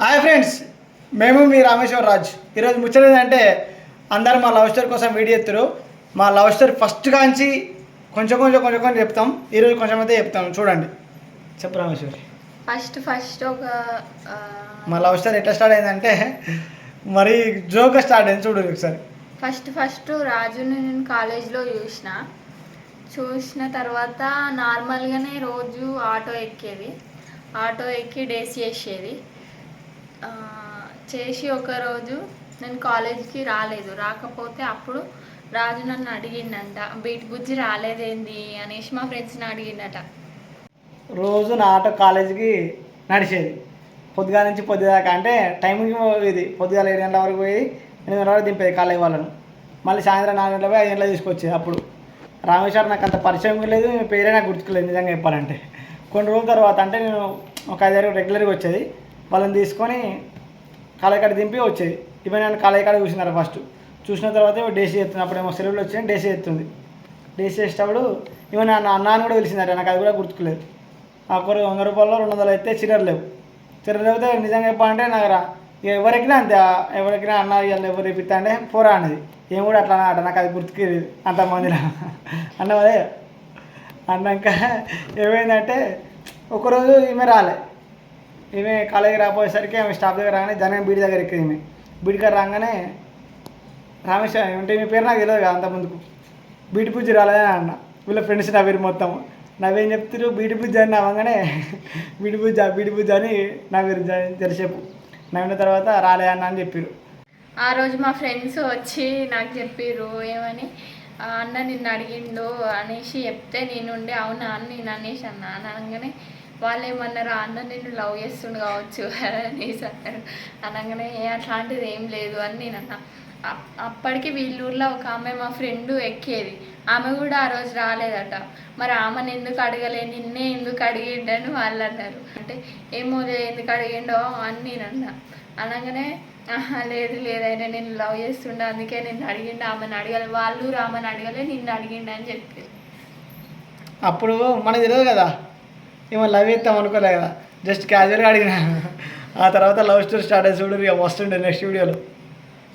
Hi friends మేము మీ రామేశ్వర రాజ్. ఈరోజు ముచ్చట ఏంటంటే అందరూ మా లవ్ స్టోరీ కోసం వీడియో ఎత్తురు మా లవ్ స్టోరీ ఫస్ట్ కాంచి కొంచెం కొంచెం కొంచెం కొంచెం చెప్తాం. ఈరోజు కొంచెం అయితే చెప్తాం. చూడండి. చెప్పు రామేశ్వరి. ఫస్ట్ ఫస్ట్ ఒక ఆ, మా లవ్ స్టోరీ ఎట్లా స్టార్ట్ అయిందంటే మరి జోక్గా స్టార్ట్ అయింది చూడు ఒకసారి. ఫస్ట్ ఫస్ట్ రాజుని నేను కాలేజ్లో చూసిన. చూసిన తర్వాత నార్మల్గానే రోజు ఆటో ఎక్కేది. ఆటో ఎక్కి డేస్ చేసేది. చేసి ఒకరోజు నేను కాలేజీకి రాలేదు. రాకపోతే అప్పుడు రాజు నన్ను అడిగిండంట బీట్ బుజ్జి రాలేదేంది? అనేసి మా ఫ్రెండ్స్ని అడిగిండట. రోజు నా ఆటో కాలేజీకి నడిచేది. పొద్దుగా నుంచి పొద్దుదాకా అంటే టైంకి పోయేది పొద్దుగాల ఏడు గంటల వరకు పోయి ఎనిమిది గంటల వరకు దింపేది కాలేజీ వాళ్ళను. మళ్ళీ సాయంత్రం నాలుగు గంటల పోయి ఐదు గంటల తీసుకొచ్చేది అప్పుడు. రామేశ్వర నాకు అంత పరిచయం లేదు మీ పేరే నాకు గుర్తుకులేదు నిజంగా చెప్పాలంటే. కొన్ని రోజుల తర్వాత అంటే నేను ఒక ఐదారు రెగ్యులర్గా వచ్చేది. వాళ్ళని తీసుకొని కాలేజ్ కాడ దింపి వచ్చేది. ఇవన్నీ నేను కాలేజ్ చూసినారు ఫస్ట్ చూసిన తర్వాత డేసీ ఎత్తుంది అప్పుడేమో సెలవులు వచ్చినాయి డేసీ ఎత్తుంది. డేసీ చేసేటప్పుడు ఇవన్న నా అన్న అని కూడా పిలిచిందట నాకు అది కూడా గుర్తుకులేదు ఆ వంద రూపాయలు రెండు వందలు అయితే చిల్లర లేవు. చిల్లర లేకపోతే నిజంగా చెప్పాలంటే నాకు రా ఇక అంతే ఎవరికినా అన్న ఇవాళ ఎవరు రేపిస్తా అంటే పోరా అనేది ఏం కూడా అట్లా అన్నమాట నాకు అది గుర్తుకి అంతమందిలో అన్న అదే. అన్నాక ఏమైందంటే ఒకరోజు ఈమె రాలే. ఈమె కాలేజీ రాపోయేసరికి ఆమె స్టాప్ దగ్గర రాగానే జనం బీడి దగ్గర ఎక్కింది ఈమె. బీడి దగ్గర రాగానే రామేశ్వర అంటే మీ పేరు నాకు తెలియదు కదా అంత ముందుకు. బీటి పూజ రాలేదని అన్న. వీళ్ళ ఫ్రెండ్స్ నవ్వేరు మొత్తం నవ్వేం చెప్తారు బీటి పూజ అని నవ్వగానే బీటి పూజ బీటి పూజ అని నవ్వేరు తెరిసేపు నవ్విన తర్వాత రాలే అన్న అని చెప్పారు ఆ రోజు మా ఫ్రెండ్స్ వచ్చి నాకు చెప్పారు ఏమని? అన్న నిన్ను అడిగిండు అనేసి చెప్తే నేనుండే అవునా అని నేను అనేసి అన్న. అని అనగానే వాళ్ళు ఏమన్నారు "ఆ అన్న నిన్ను లవ్ చేస్తుండు కావచ్చు అనేసి అన్నారు. అనగానే అట్లాంటిది ఏం లేదు అని నేను అన్నా. అప్పటికి వీళ్ళూర్లో ఒక ఆమె మా ఫ్రెండ్ ఎక్కేది. ఆమె కూడా ఆ రోజు రాలేదట. మరి ఆమెను ఎందుకు అడగలే? నిన్నే ఎందుకు అడిగిండని వాళ్ళు అన్నారు అంటే ఏమో ఎందుకు అడిగిండో? అని నేను అన్నా. అనగానే "ఆహా, లేదు లేదైనా నేను లవ్ చేస్తుండే అందుకే నిన్ను అడిగిండు ఆమెను అడగలే. వాళ్ళు ఆమెను అడగలే నిన్ను అడిగిండు అని చెప్పి. అప్పుడు మనకు తెలియదు కదా? ఏమో లవ్ చేస్తాం అనుకోలే కదా? జస్ట్ క్యాజువల్గా అడిగిన. ఆ తర్వాత లవ్ స్టోరీ స్టార్ట్ అయ్యి చూడు ఇక వస్తుండే నెక్స్ట్ వీడియోలో.